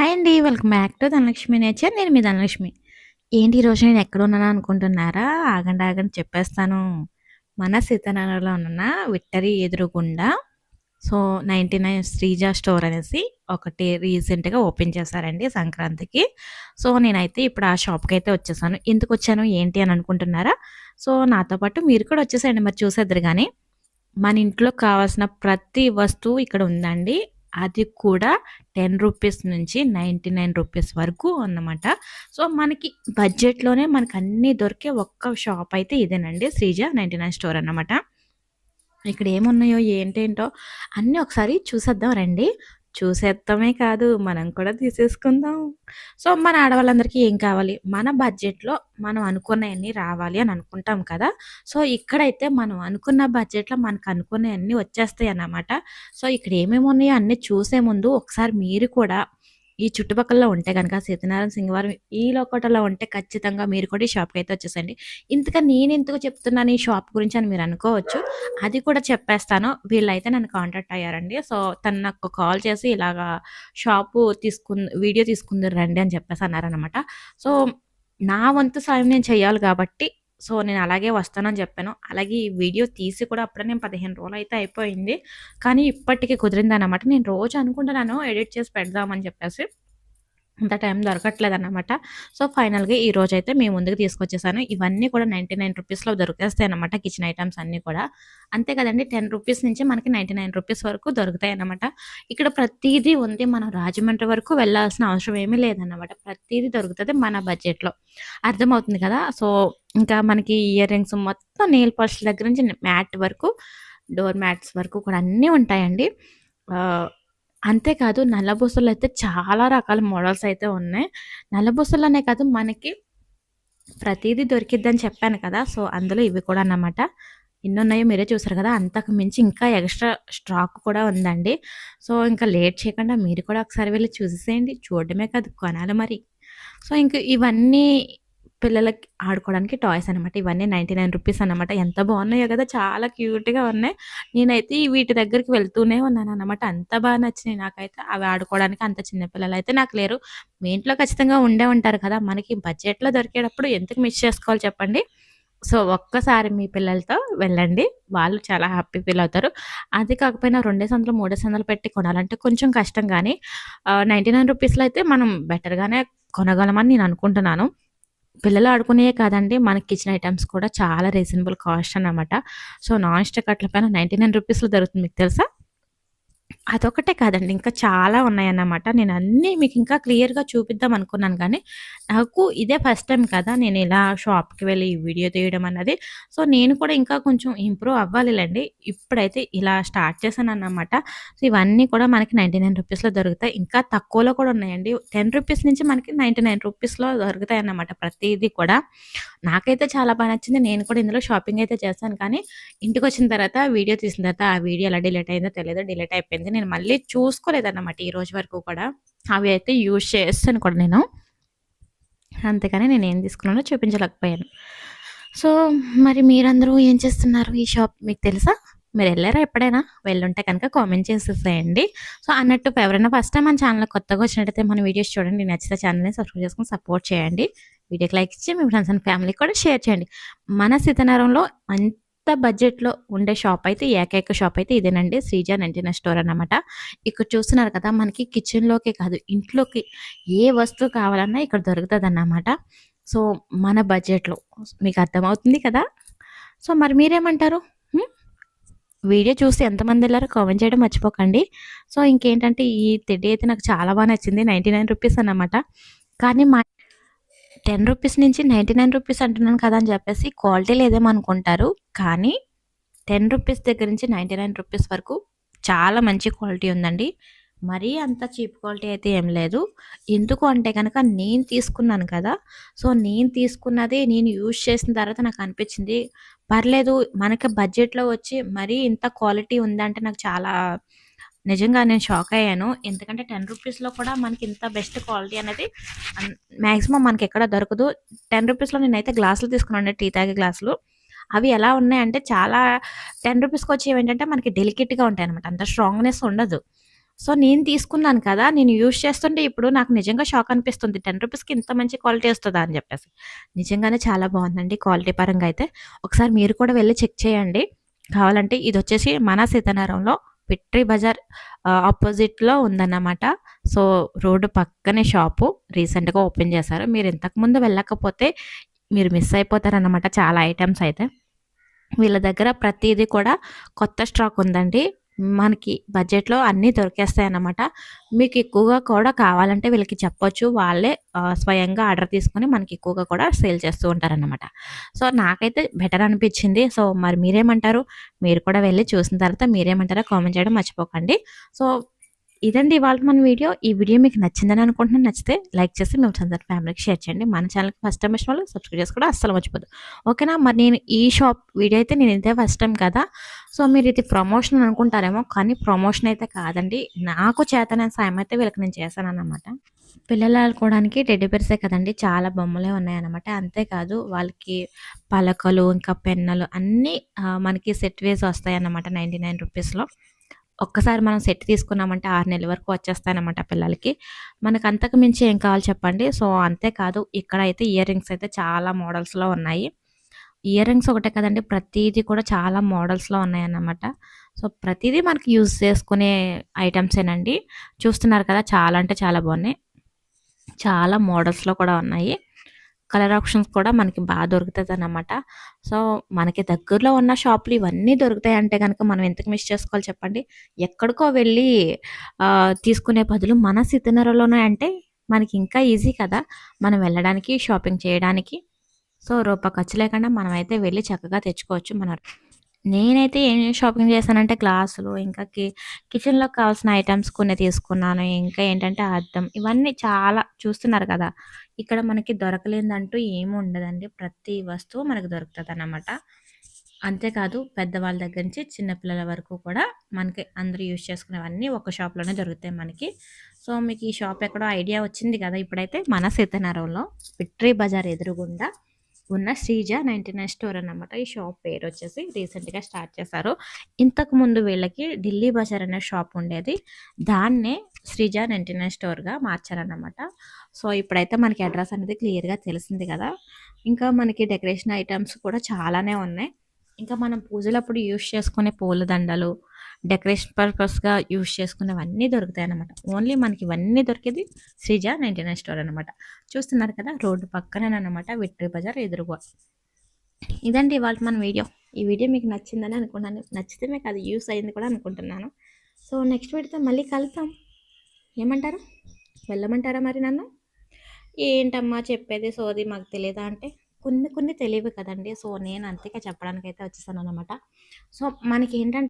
Hi అండి welcome back to Dhanalakshmi nature. నేను మీ ధనలక్ష్మి. ఏంటి ఈరోజు నేను ఎక్కడ ఉన్నాను అనుకుంటున్నారా? ఆగండి ఆగండి చెప్పేస్తాను. మన సీతానగర్లో ఉన్న విక్టరీ ఎదురుగుండా so ninety nine Sreeja store అనేసి ఒకటి రీసెంట్గా ఓపెన్ చేశారండి సంక్రాంతికి. సో నేనైతే ఇప్పుడు ఆ షాప్కి అయితే వచ్చేసాను. ఎందుకు వచ్చాను ఏంటి అని అనుకుంటున్నారా? సో నాతో పాటు మీరు కూడా వచ్చేసేయండి మరి చూసేద్దరు కానీ మన ఇంట్లో కావాల్సిన ప్రతి వస్తువు ఇక్కడ ఉందండి. అది కూడా టెన్ రూపీస్ నుంచి నైంటీ నైన్ రూపీస్ వరకు అన్నమాట. సో మనకి బడ్జెట్లోనే మనకు అన్నీ దొరికే ఒక్క షాప్ అయితే ఇదేనండి శ్రీజ నైంటీ నైన్ స్టోర్ అన్నమాట. ఇక్కడ ఏమున్నాయో ఏంటేంటో అన్నీ ఒకసారి చూసేద్దాం రండి. చూసేద్దామే కాదు మనం కూడా తీసేసుకుందాం. సో మన ఆడవాళ్ళందరికీ ఏం కావాలి? మన బడ్జెట్లో మనం అనుకున్నవన్నీ రావాలి అని అనుకుంటాం కదా. సో ఇక్కడైతే మనం అనుకున్న బడ్జెట్లో మనకు అనుకున్నవన్నీ వచ్చేస్తాయి అన్నమాట. సో ఇక్కడ ఏమేమి ఉన్నాయో అన్నీ చూసే ముందు ఒకసారి మీరు కూడా ఈ చుట్టుపక్కల ఉంటే కనుక సత్యనారాయణ సింగవారం ఈ లోకటలో ఉంటే ఖచ్చితంగా మీరు కూడా ఈ షాప్కి అయితే వచ్చేసండి. ఇంతగా నేను ఎందుకు చెప్తున్నాను ఈ షాప్ గురించి అని మీరు అనుకోవచ్చు. అది కూడా చెప్పేస్తాను. వీళ్ళైతే నన్ను కాంటాక్ట్ అయ్యారండి. సో తను నాకు కాల్ చేసి ఇలాగా షాపు తీసుకుంది వీడియో తీసుకుందరు రండి అని చెప్పేసి అన్నారనమాట సో నా వంతు సాయం నేను చేయాలి కాబట్టి సో నేను అలాగే వస్తానని చెప్పాను. అలాగే ఈ వీడియో తీసి కూడా అప్పుడే నేను పదిహేను రోజులు అయితే అయిపోయింది. కానీ ఇప్పటికీ కుదిరింది అనమాట నేను రోజు అనుకుంటున్నాను ఎడిట్ చేసి పెడదామని చెప్పేసి. అంత టైం దొరకట్లేదు అనమాట సో ఫైనల్గా ఈ రోజు అయితే మేము ముందుకు తీసుకొచ్చేసాను. ఇవన్నీ కూడా నైంటీ నైన్ రూపీస్లో దొరికేస్తాయి అనమాట కిచెన్ ఐటమ్స్ అన్నీ కూడా. అంతే కదండి టెన్ రూపీస్ నుంచి మనకి నైంటీ నైన్ రూపీస్ వరకు దొరుకుతాయి అనమాట ఇక్కడ ప్రతిదీ ఉంది మనం రాజమండ్రి వరకు వెళ్ళాల్సిన అవసరం ఏమీ లేదన్నమాట. ప్రతిదీ దొరుకుతుంది మన బడ్జెట్లో. అర్థమవుతుంది కదా? సో ఇంకా మనకి ఇయర్ రింగ్స్ మొత్తం నెయిల్ పాలిష్ దగ్గర నుంచి మ్యాట్ వరకు డోర్ మ్యాట్స్ వరకు కూడా అన్నీ ఉంటాయండి. అంతేకాదు నల్లబూసలు అయితే చాలా రకాల మోడల్స్ అయితే ఉన్నాయి. నల్లబూసలనే కాదు మనకి ప్రతిదీ దొరికిద్దని చెప్పాను కదా సో అందులో ఇవి కూడా అన్నమాట. ఎన్ని ఉన్నాయో మీరే చూసారు కదా అంతకు మించి ఇంకా ఎక్స్ట్రా స్టాక్ కూడా ఉందండి. సో ఇంకా లేట్ చేయకుండా మీరు కూడా ఒకసారి వెళ్ళి చూసేసేయండి. చూడడమే కాదు కొనాలి మరి. సో ఇంక ఇవన్నీ పిల్లలకి ఆడుకోవడానికి టాయ్స్ అనమాట ఇవన్నీ నైంటీ నైన్ రూపీస్ అనమాట ఎంత బాగున్నాయో కదా చాలా క్యూట్గా ఉన్నాయి. నేనైతే వీటి దగ్గరికి వెళ్తూనే ఉన్నాను అనమాట అంత బాగా నచ్చినాయి నాకైతే. అవి ఆడుకోవడానికి అంత చిన్న పిల్లలు అయితే నాకు లేరు. మీ ఇంట్లో ఖచ్చితంగా ఉండే ఉంటారు కదా మనకి బడ్జెట్లో దొరికేటప్పుడు ఎందుకు మిస్ చేసుకోవాలి చెప్పండి? సో ఒక్కసారి మీ పిల్లలతో వెళ్ళండి. వాళ్ళు చాలా హ్యాపీ ఫీల్ అవుతారు. అది కాకపోయినా రెండే సందులు మూడే సందులు పెట్టి కొనాలంటే కొంచెం కష్టం కానీ నైంటీ నైన్ రూపీస్లో అయితే మనం బెటర్గానే కొనగలమని నేను అనుకుంటున్నాను. పిల్లలు ఆడుకునే కాదండి. మనకి కిచెన్ ఐటమ్స్ కూడా చాలా రీజనబుల్ కాస్ట్ అనమాట సో నాన్ స్టిక్ అట్ల పైన నైంటీ నైన్ రూపీస్లో దొరుకుతుంది మీకు తెలుసా? అదొకటే కాదండి. ఇంకా చాలా ఉన్నాయన్నమాట. నేను అన్నీ మీకు ఇంకా క్లియర్గా చూపిద్దాం అనుకున్నాను కానీ నాకు ఇదే ఫస్ట్ టైం కదా నేను ఇలా షాప్కి వెళ్ళి వీడియో తీయడం అన్నది. సో నేను కూడా ఇంకా కొంచెం ఇంప్రూవ్ అవ్వాలిలేండి. ఇప్పుడైతే ఇలా స్టార్ట్ చేశాను అన్నమాట సో ఇవన్నీ కూడా మనకి నైంటీ నైన్ రూపీస్లో దొరుకుతాయి. ఇంకా తక్కువలో కూడా ఉన్నాయండి. టెన్ రూపీస్ నుంచి మనకి నైంటీ నైన్ రూపీస్లో దొరుకుతాయి అన్నమాట ప్రతిదీ కూడా. నాకైతే చాలా బాగా నచ్చింది. నేను కూడా ఇందులో షాపింగ్ అయితే చేస్తాను కానీ ఇంటికి వచ్చిన తర్వాత వీడియో తీసిన తర్వాత ఆ వీడియో ఎలా డిలీట్ అయిందో తెలియదు డిలీట్ అయిపోయింది. నేను మళ్ళీ చూసుకోలేదన్నమాట ఈ రోజు వరకు కూడా. అవి అయితే యూజ్ చేస్తాను కూడా నేను. అంతేకాని నేను ఏం తీసుకున్నానో చూపించలేకపోయాను. సో మరి మీరందరూ ఏం చేస్తున్నారు ఈ షాప్? మీకు తెలుసా? మీరు వెళ్ళారా ఎప్పుడైనా? వెళ్ళుంటే కనుక కామెంట్ చేసేసేయండి. సో అన్నట్టు ఎవరైనా ఫస్ట్ టైం మన ఛానల్ కొత్తగా వచ్చినట్టయితే మన వీడియోస్ చూడండి. నచ్చితే ఛానల్ని సబ్స్క్రైబ్ చేసుకుని సపోర్ట్ చేయండి. వీడియోకి లైక్ ఇచ్చి మీ ఫ్రెండ్స్ అండ్ ఫ్యామిలీకి కూడా షేర్ చేయండి. మన సీతనగరంలో మంచి బడ్జెట్లో ఉండే షాప్ అయితే ఏకైక షాప్ అయితే ఇదేనండి. శ్రీజ నైన్టీన్ స్టోర్ అన్నమాట. ఇక్కడ చూస్తున్నారు కదా మనకి కిచెన్లోకే కాదు ఇంట్లోకి ఏ వస్తువు కావాలన్నా ఇక్కడ దొరుకుతుంది అన్నమాట సో మన బడ్జెట్లో మీకు అర్థమవుతుంది కదా? సో మరి మీరేమంటారు? వీడియో చూసి ఎంతమంది వెళ్ళారో కామెంట్ చేయడం మర్చిపోకండి. సో ఇంకేంటంటే ఈ తెడ్డి అయితే నాకు చాలా బాగా నచ్చింది నైంటీ నైన్ రూపీస్ అన్నమాట. కానీ మా టెన్ రూపీస్ నుంచి నైంటీ నైన్ రూపీస్ అంటున్నాను కదా అని చెప్పేసి క్వాలిటీ లేదేమనుకుంటారు. కానీ టెన్ రూపీస్ దగ్గర నుంచి నైంటీ నైన్ రూపీస్ వరకు చాలా మంచి క్వాలిటీ ఉందండి. మరీ అంత చీప్ క్వాలిటీ అయితే ఏం లేదు. ఎందుకు అంటే కనుక నేను తీసుకున్నాను కదా. సో నేను తీసుకున్నది నేను యూజ్ చేసిన తర్వాత నాకు అనిపించింది పర్లేదు మనకి బడ్జెట్లో వచ్చి మరీ ఇంత క్వాలిటీ ఉందంటే నాకు చాలా నిజంగా నేను షాక్ అయ్యాను. ఎందుకంటే టెన్ రూపీస్లో కూడా మనకి ఇంత బెస్ట్ క్వాలిటీ అనేది మ్యాక్సిమం మనకి ఎక్కడ దొరకదు. టెన్ రూపీస్లో నేనైతే గ్లాసులు తీసుకున్నాను టీ తాగే గ్లాసులు. అవి ఎలా ఉన్నాయంటే చాలా టెన్ రూపీస్కి వచ్చేవి ఏంటంటే మనకి డెలికేట్గా ఉంటాయి అనమాట అంత స్ట్రాంగ్నెస్ ఉండదు. సో నేను తీసుకున్నాను కదా నేను యూజ్ చేస్తుంటే ఇప్పుడు నాకు నిజంగా షాక్ అనిపిస్తుంది. టెన్ రూపీస్కి ఇంత మంచి క్వాలిటీ వస్తుందా అని చెప్పేసి. నిజంగానే చాలా బాగుందండి క్వాలిటీ పరంగా అయితే. ఒకసారి మీరు కూడా వెళ్ళి చెక్ చేయండి. కావాలంటే ఇది వచ్చేసి మన సీతానగరంలో పిట్రీ బజార్ ఆపోజిట్లో ఉందన్నమాట. సో రోడ్డు పక్కనే షాపు రీసెంట్గా ఓపెన్ చేశారు. మీరు ఇంతకుముందు వెళ్ళకపోతే మీరు మిస్ అయిపోతారన్నమాట చాలా ఐటమ్స్ అయితే. వీళ్ళ దగ్గర ప్రతిదీ కూడా కొత్త స్టాక్ ఉందండి. మనకి బడ్జెట్లో అన్నీ దొరికేస్తాయి అన్నమాట మీకు ఎక్కువగా కూడా కావాలంటే వీళ్ళకి చెప్పొచ్చు. వాళ్ళే స్వయంగా ఆర్డర్ తీసుకొని మనకి ఎక్కువగా కూడా సేల్ చేస్తూ ఉంటారనమాట సో నాకైతే బెటర్ అనిపించింది. సో మరి మీరేమంటారు? మీరు కూడా వెళ్ళి చూసిన తర్వాత మీరేమంటారో కామెంట్ చేయడం మర్చిపోకండి. సో ఇదండి ఇవాళ మన వీడియో. ఈ వీడియో మీకు నచ్చిందని అనుకుంటున్నాను. నచ్చితే లైక్ చేసి మేము అందరి ఫ్యామిలీకి షేర్ చేయండి. మన ఛానల్కి ఫస్ట్ టైం వచ్చిన వాళ్ళు సబ్స్క్రైబ్ చేసుకోవడం అస్సలు మర్చిపోదు. ఓకేనా? మరి నేను ఈ షాప్ వీడియో అయితే నేను ఇదే ఫస్ట్ టైం కదా. సో మీరు ఇది ప్రమోషన్ అనుకుంటారేమో కానీ ప్రమోషన్ అయితే కాదండి. నాకు చేతనైన సాయం అయితే వీళ్ళకి నేను చేశాను అనమాట పిల్లలు ఆడుకోవడానికి టెడ్డీబెర్సే కదండి చాలా బొమ్మలే ఉన్నాయన్నమాట. అంతేకాదు వాళ్ళకి పలకలు ఇంకా పెన్నలు అన్నీ మనకి సెట్ వేసి వస్తాయి అన్నమాట నైంటీ నైన్ రూపీస్లో ఒక్కసారి మనం సెట్ తీసుకున్నామంటే ఆరు నెలల వరకు వచ్చేస్తాయన్నమాట పిల్లలకి. మనకు అంతకు మించి ఏం కావాలి చెప్పండి. సో అంతేకాదు ఇక్కడ అయితే ఇయర్ రింగ్స్ అయితే చాలా మోడల్స్లో ఉన్నాయి. ఇయర్ రింగ్స్ ఒకటే కదండి. ప్రతిదీ కూడా చాలా మోడల్స్లో ఉన్నాయన్నమాట. సో ప్రతిదీ మనకి యూజ్ చేసుకునే ఐటమ్సేనండి. చూస్తున్నారు కదా చాలా అంటే చాలా బాగున్నాయి. చాలా మోడల్స్లో కూడా ఉన్నాయి. కలర్ ఆప్షన్స్ కూడా మనకి బాగా దొరుకుతుంది అన్నమాట సో మనకి దగ్గరలో ఉన్న షాపులు ఇవన్నీ దొరుకుతాయి అంటే కనుక మనం ఎందుకు మిస్ చేసుకోవాలి చెప్పండి? ఎక్కడికో వెళ్ళి తీసుకునే బదులు మన సితినరలోనే అంటే మనకి ఇంకా ఈజీ కదా. మనం వెళ్ళడానికి షాపింగ్ చేయడానికి. సో రూపాయి ఖర్చు లేకుండా మనమైతే వెళ్ళి చక్కగా తెచ్చుకోవచ్చు మన నేనైతే ఏం షాపింగ్ చేశానంటే గ్లాసులు ఇంకా కి కిచెన్లో కావాల్సిన ఐటమ్స్ కొన్ని తీసుకున్నాను. ఇంకా ఏంటంటే అద్దం ఇవన్నీ చాలా చూస్తున్నారు కదా. ఇక్కడ మనకి దొరకలేదంటూ ఏమి ఉండదండి. ప్రతి వస్తువు మనకు దొరుకుతుంది అన్నమాట అంతేకాదు పెద్దవాళ్ళ దగ్గర నుంచి చిన్నపిల్లల వరకు కూడా మనకి అందరూ యూజ్ చేసుకునేవన్నీ ఒక షాప్లోనే దొరుకుతాయి మనకి. సో మీకు ఈ షాప్ ఎక్కడో ఐడియా వచ్చింది కదా ఇప్పుడైతే మన సీతనగరంలో విక్టరీ బజార్ ఎదురుగుండా ఉన్న శ్రీజ నైంటీ నైన్ స్టోర్ అనమాట ఈ షాప్ పేరు వచ్చేసి రీసెంట్గా స్టార్ట్ చేశారు. ఇంతకు ముందు వీళ్ళకి ఢిల్లీ బజార్ అనే షాప్ ఉండేది. దాన్నే శ్రీజ నైంటీ నైన్ స్టోర్గా మార్చారనమాట సో ఇప్పుడైతే మనకి అడ్రస్ అనేది క్లియర్గా తెలిసింది కదా. ఇంకా మనకి డెకరేషన్ ఐటమ్స్ కూడా చాలానే ఉన్నాయి. ఇంకా మనం పూజలప్పుడు యూస్ చేసుకునే పూలదండలు డెకరేషన్ పర్పస్గా యూజ్ చేసుకునేవన్నీ దొరుకుతాయి అనమాట ఓన్లీ మనకి ఇవన్నీ దొరికేది శ్రీజ నైంటీ నైన్ స్టోర్ అనమాట చూస్తున్నారు కదా రోడ్డు పక్కనేనమాట విక్టరీ బజార్ ఎదురుగా. ఇదండి ఇవాళ మన వీడియో. ఈ వీడియో మీకు నచ్చిందని అనుకున్నాను. నచ్చితే మీకు అది యూస్ అయింది కూడా అనుకుంటున్నాను. సో నెక్స్ట్ వీడితో మళ్ళీ కలుద్దాం. ఏమంటారు? వెళ్ళమంటారా మరి నన్ను? ఏంటమ్మా చెప్పేది సోది మాకు తెలియదా అంటే కొన్ని కొన్ని తెలియవు కదండి. సో నేను అంతేగా చెప్పడానికి అయితే వచ్చేసాను అనమాట సో మనకి ఏంటంటే